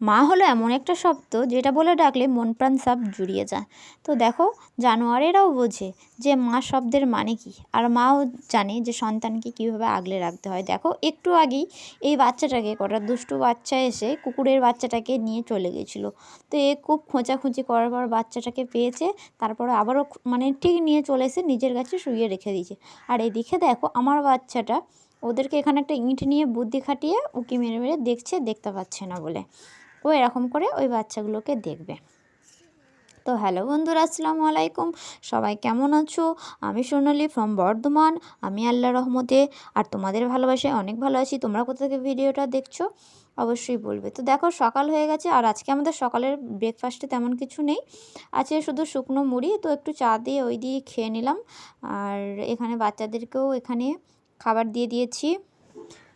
মা হলো এমন একটা শব্দ যেটা বলে ডাকলে মন প্রাণ সব জুড়িয়ে যায়। তো দেখো, জানোয়ারেরাও বোঝে যে মা শব্দের মানে কি, আর মাও জানে যে সন্তানকে কীভাবে আগলে রাখতে হয়। দেখো, একটু আগেই এই বাচ্চাটাকে, কটা দুষ্টু বাচ্চা এসে কুকুরের বাচ্চাটাকে নিয়ে চলে গেছিল। তো এ খুব খোঁচাখুঁচি করার পর বাচ্চাটাকে পেয়েছে, তারপরে আবারও মানে ঠিক নিয়ে চলে এসে নিজের কাছে শুয়ে রেখে দিয়েছে। আর এদিকে দেখো, আমার বাচ্চাটা ওদেরকে এখানে একটা ইঁট নিয়ে বুদ্ধি খাটিয়ে উকি মেরে মেরে দেখছে, দেখতে পাচ্ছে না বলে। ও এরকম করে ওই বাচ্চাগুলোকে দেখবে। তো হ্যালো বন্ধুরা, আসসালামু আলাইকুম। সবাই কেমন আছো? আমি সোনালি ফ্রম বর্ধমান। আমি আল্লাহ রহমতে আর তোমাদের ভালোবাসায় অনেক ভালো আছি। তোমরা কোথা থেকে ভিডিওটা দেখছ? অবশ্যই বলবে। তো দেখো, সকাল হয়ে গেছে আর আজকে আমাদের সকালের ব্রেকফাস্টে তেমন কিছু নেই। আছে শুধু শুকনো মুড়ি, তো একটু চা দিয়ে ওই দিয়ে খেয়ে নিলাম। আর এখানে বাচ্চাদেরকেও এখানে খাবার দিয়ে দিয়েছি।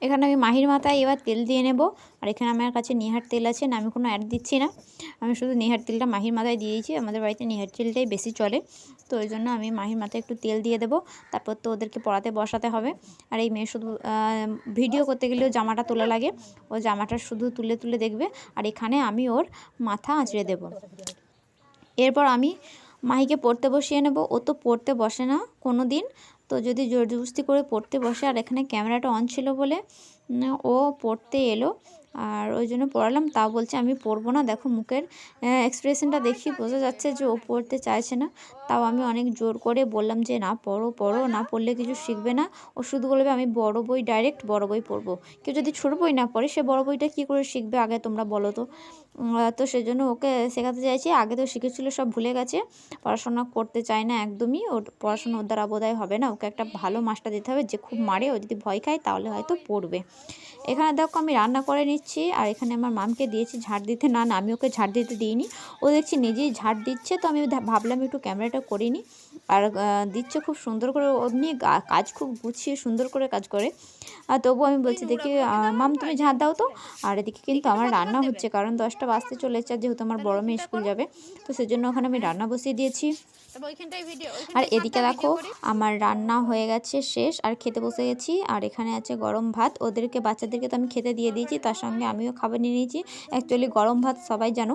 এখানে আমি মাহির মাথায় এবার তেল দিয়ে নেব। আর এখানে আমার কাছে নিহার তেল আছে, না আমি কোনো অ্যাড দিচ্ছি না। আমি শুধু নিহার তেলটা মাহির মাথায় দিয়ে দিয়েছি, আমাদের বাড়িতে নিহার তেলটাই বেশি চলে। তো ওই জন্য আমি মাহির মাথায় একটু তেল দিয়ে দেবো, তারপর তো ওদেরকে পড়াতে বসাতে হবে। আর এই মেয়ে শুধু ভিডিও করতে গেলেও জামাটা তোলা লাগে, ও জামাটা শুধু তুলে তুলে দেখবে। আর এখানে আমি ওর মাথা আঁচড়ে দেব। এরপর আমি মাহিকে পড়তে বসিয়ে নেব। ও তো পড়তে বসে না কোনো দিন তো যদি জোরজবস্তি করে পড়তে বসে, আর এখানে ক্যামেরাটা অন ছিল বলে ও পড়তে এলো। আর ওই জন্য পড়ালাম, তা বলছে আমি পড়ব না। দেখো মুখের এক্সপ্রেশনটা দেখি বোঝা যাচ্ছে যে ও পড়তে চাইছে না। তাও আমি অনেক জোর করে বললাম যে, না, পড়ো পড়ো, না পড়লে কিছু শিখবে না। ও শুধু বলবে, আমি বড় বই ডাইরেক্ট বড় বই পড়ব। কেউ যদি ছোটো বই না পড়ে, সে বড় বইটা কী করে শিখবে আগে তোমরা বলো তো? তো সেজন্য ওকে শেখাতে চাইছি। আগে তো শিখেছিল, সব ভুলে গেছে। পড়াশোনা করতে চায় না একদমই। ওর পড়াশোনা ওর দ্বারা বোধহয় হবে না। ওকে একটা ভালো মাস্টার দিতে হবে যে, খুব মারে, ও যদি ভয় খায় তাহলে হয়তো পড়বে। এখানে দেখো আমি রান্না করে নিচ্ছি আর এখানে আমার মামকে দিয়েছি, ঝাড় দিতে। না না, আমি ওকে ঝাড় দিতে দিইনি। ও দেখছি নিজেই ঝাড় দিচ্ছে, তো আমি ভাবলাম একটু ক্যামেরাটা করিনি আর দিচ্ছে খুব সুন্দর করে নিয়ে কাজ খুব গুছিয়ে সুন্দর করে কাজ করে। আর তবু আমি বলছি দেখি মাম তুমি ঝাড় দাও তো। আর এদিকে কিন্তু আমার রান্না হচ্ছে কারণ দশটা বাজতে চলেছে যেহেতু আমার বড় মেয়ে স্কুল যাবে তো সেজন্য ওখানে আমি রান্না বসিয়ে দিয়েছি। আর এদিকে দেখো আমার রান্না হয়ে গেছে শেষ আর খেতে বসে গেছি। আর এখানে আছে গরম ভাত ওদেরকে বাচ্চাদেরকে তো আমি খেতে দিয়ে দিয়েছি তার সঙ্গে আমিও খাবার নিয়ে নিয়েছি। অ্যাকচুয়ালি গরম ভাত সবাই জানো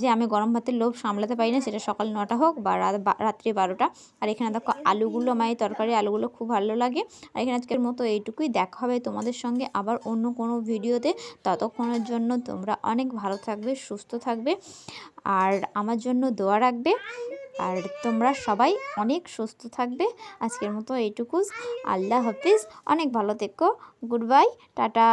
যে আমি গরম ভাতের লোভ সামলাতে পারি না সেটা সকাল নটা হোক বা রাত্রি বারোটা। আর এখানে দেখো আলুগুলো, আমার এই তরকারি আলুগুলো খুব ভালো লাগে। আর এখানে আজকের মতো এইটুকুই, দেখা হবে তোমাদের সঙ্গে আবার অন্য কোনো ভিডিওতে। ততক্ষণের জন্য তোমরা অনেক ভালো থাকবে, সুস্থ থাকবে, আর আমার জন্য দোয়া রাখবে। আর তোমরা সবাই অনেক সুস্থ থাকবে। আজকের মতো এইটুকু আল্লাহ হাফিজ। অনেক ভালো থেকো। Good bye. টাটা।